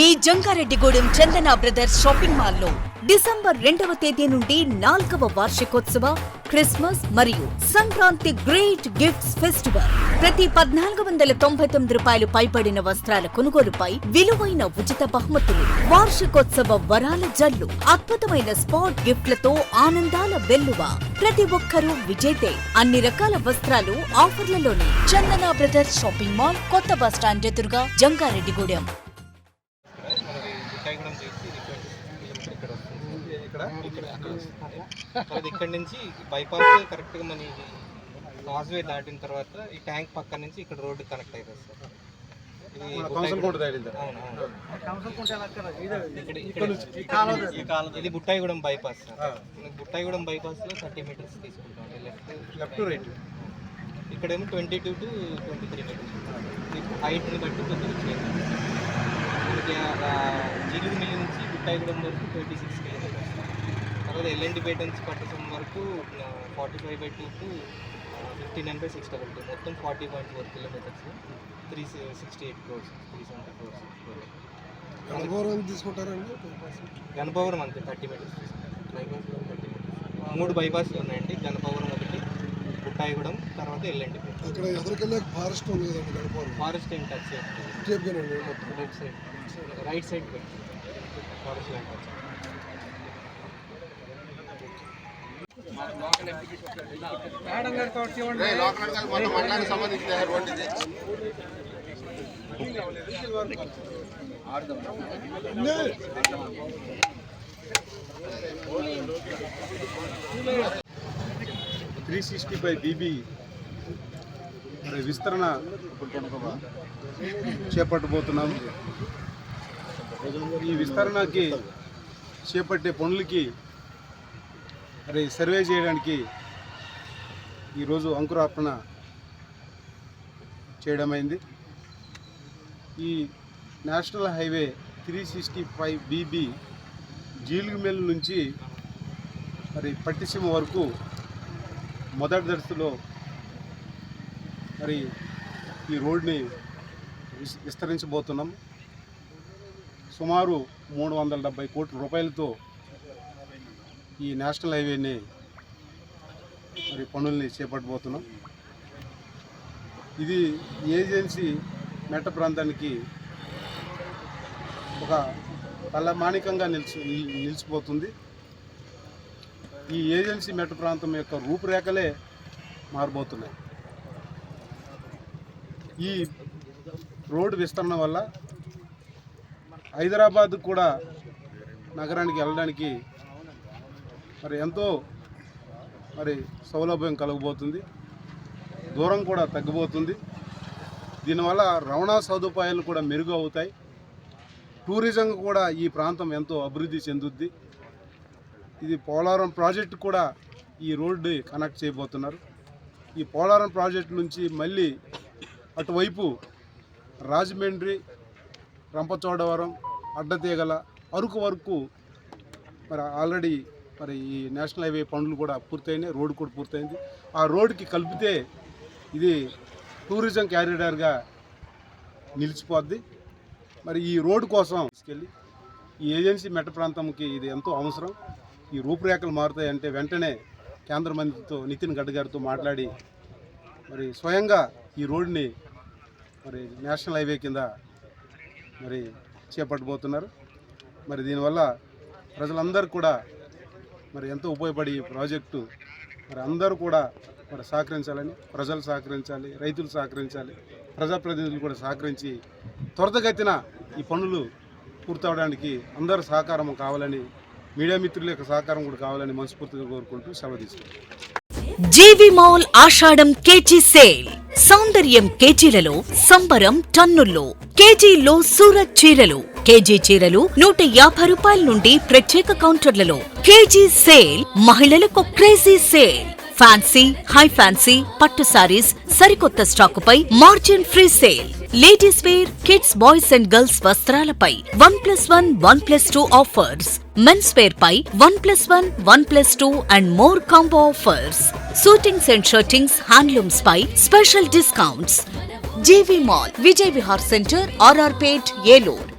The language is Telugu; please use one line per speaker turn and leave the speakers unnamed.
జంగారెడ్డిగూడెం చందన బ్రదర్స్ షాపింగ్ మాల్లో డిసెంబర్ రెండవ తేదీ నుండి నాల్గవ వార్షికోత్సవ క్రిస్మస్ మరియు సంక్రాంతి గ్రేట్ గిఫ్ట్స్ ఫెస్టివల్. ప్రతి పద్నాలుగు వందల తొంభై తొమ్మిది రూపాయలు పైబడిన వస్త్రాల కొనుగోలుపై విలువైన ఉచిత బహుమతులు వార్షికోత్సవ వరాల జల్లు అద్భుతమైన స్పాట్ గిఫ్ట్లతో ఆనందాల వెల్లువ. ప్రతి ఒక్కరూ విజేతే అన్ని రకాల వస్త్రాలు ఆఫర్లలోనే. చందన బ్రదర్స్ షాపింగ్ మాల్ కొత్త బస్ స్టాండ్ ఎదురుగా జంగారెడ్డిగూడెం.
ఇక్కడ? ఇక్కడ అక్కడ. ఇక్కడ నుంచి బైపాస్ కరెక్ట్గా మన ఇది కాజ్వే దాటిన తర్వాత ఈ ట్యాంక్ పక్క నుంచి ఇక్కడ రోడ్డు కనెక్ట్ అవుతుంది సార్. ఇది బుట్టాయిగూడెం- బైపాస్ సార్. బుట్టాయిగూడెం బైపాస్లో థర్టీ మీటర్స్ తీసుకుంటాం. లెఫ్ట్ లెఫ్ట్ టు రైట్ ఇక్కడేమో twenty two to twenty three metres హైట్ని బట్టి కొద్దిగా చేంజ్ మనకి ఆ జీలుగు మిల్లి నుంచి బుట్టాయిగూడెం వరకు ట్వంటీ సిక్స్ కిలోమీటర్స్ తర్వాత ఎల్ఎన్డి పేట నుంచి పట్టసం వరకు forty five by two to fifty nine by six double two మొత్తం forty point four kilometres three sixty eight crores three seventy crores
Ganapavaram తీసుకుంటారండి?
గణపవరం అంతే thirty metres bypass thirty metres మూడు బైపాస్లు ఉన్నాయండి. గణపవరం ఒకటి బుట్టాయిగూడెం తర్వాత పేట
అక్కడ ఎదురుకెళ్ళే ఫారెస్ట్ ఉంది కదండి గణపవరం
ఫారెస్ట్ ఏం టచ్ చేయండి left side right side forest land touch
three sixty five BB మరి విస్తరణ చేపట్టబోతున్నాము ఈ విస్తరణకి చేపట్టే పనులకి మరి సర్వే చేయడానికి ఈరోజు అంకురార్పణ చేయడమైంది. ఈ national highway three sixty five BB Jeelugumilli నుంచి మరి పట్టిసీమ వరకు మొదటి దశలో మరి ఈ రోడ్ని విస్తరించబోతున్నాం. సుమారు మూడు వందల డెబ్బై కోట్ల రూపాయలతో ఈ నేషనల్ హైవేని మరి పనుల్ని చేపట్టబోతున్నాం. ఇది ఏజెన్సీ మెట్ట ప్రాంతానికి ఒక తలమాణికంగా నిలిచి నిలిచిపోతుంది. ఈ ఏజెన్సీ మెట్ట ప్రాంతం యొక్క రూపురేఖలే మారిపోతున్నాయి ఈ రోడ్డు విస్తరణ వల్ల హైదరాబాద్ కూడా నగరానికి వెళ్ళడానికి మరి ఎంతో మరి సౌలభ్యం కలగబోతుంది. దూరం కూడా తగ్గిపోతుంది. దీనివల్ల రవాణా సదుపాయాలు కూడా మెరుగు అవుతాయి. టూరిజం కూడా ఈ ప్రాంతం ఎంతో అభివృద్ధి చెందుద్ది. ఇది పోలవరం ప్రాజెక్టు కూడా ఈ రోడ్డు కనెక్ట్ చేయబోతున్నారు. ఈ పోలవరం ప్రాజెక్టు నుంచి మళ్ళీ అటువైపు రాజమండ్రి రంపచోడవరం అడ్డతీగల అరకు వరకు మరి ఆల్రెడీ మరి ఈ నేషనల్ హైవే పనులు కూడా పూర్తయినాయి రోడ్డు కూడా పూర్తయింది. ఆ రోడ్డుకి కలిపితే ఇది టూరిజం క్యారిడార్గా నిలిచిపోద్ది. మరి ఈ రోడ్డు కోసం తీసుకెళ్ళి ఈ ఏజెన్సీ మెట్ట ప్రాంతంకి ఇది ఎంతో అవసరం. ఈ రూపురేఖలు మారుతాయంటే వెంటనే కేంద్ర మంత్రితో నితిన్ గడ్కరీతో మాట్లాడి మరి స్వయంగా ఈ రోడ్డుని మరి నేషనల్ హైవే కింద మరి చేపట్టబోతున్నారు. మరి దీనివల్ల ప్రజలందరూ కూడా మరి ఎంతో ఉపయోగపడి ఈ ప్రాజెక్టు మరి అందరూ కూడా మరి సహకరించాలని ప్రజలు సహకరించాలి రైతులు సహకరించాలి ప్రజాప్రతినిధులు కూడా సహకరించి త్వరతగతిన ఈ పనులు పూర్తవడానికి అందరూ సహకారం కావాలని మీడియా మిత్రుల యొక్క సహకారం కూడా కావాలని మనస్ఫూర్తిగా కోరుకుంటూ సెలవు తీసుకుంటాం
జీవి మాల్ ఆషాఢం కేజీ సేల్. సౌందర్యం కేజీలలో సంబరం టన్నుల్లో కేజీలో సూరత్ చీరలు. కేజీ చీరలు నూట యాభై రూపాయల నుండి ప్రత్యేక కౌంటర్లలో. కేజీ సేల్ మహిళలకు crazy sale. Fancy high fancy పట్టు సారీస్ సరికొత్త స్టాకుపై margin free sale. Ladies wear kids boys and girls వస్త్రాలపై one plus one one plus two offers. Men's wear pi one plus one one plus two and more combo offers. Suitings and shirtings handlooms pi special discounts. GV mall Vijay Vihar centre RR Pet Eluru.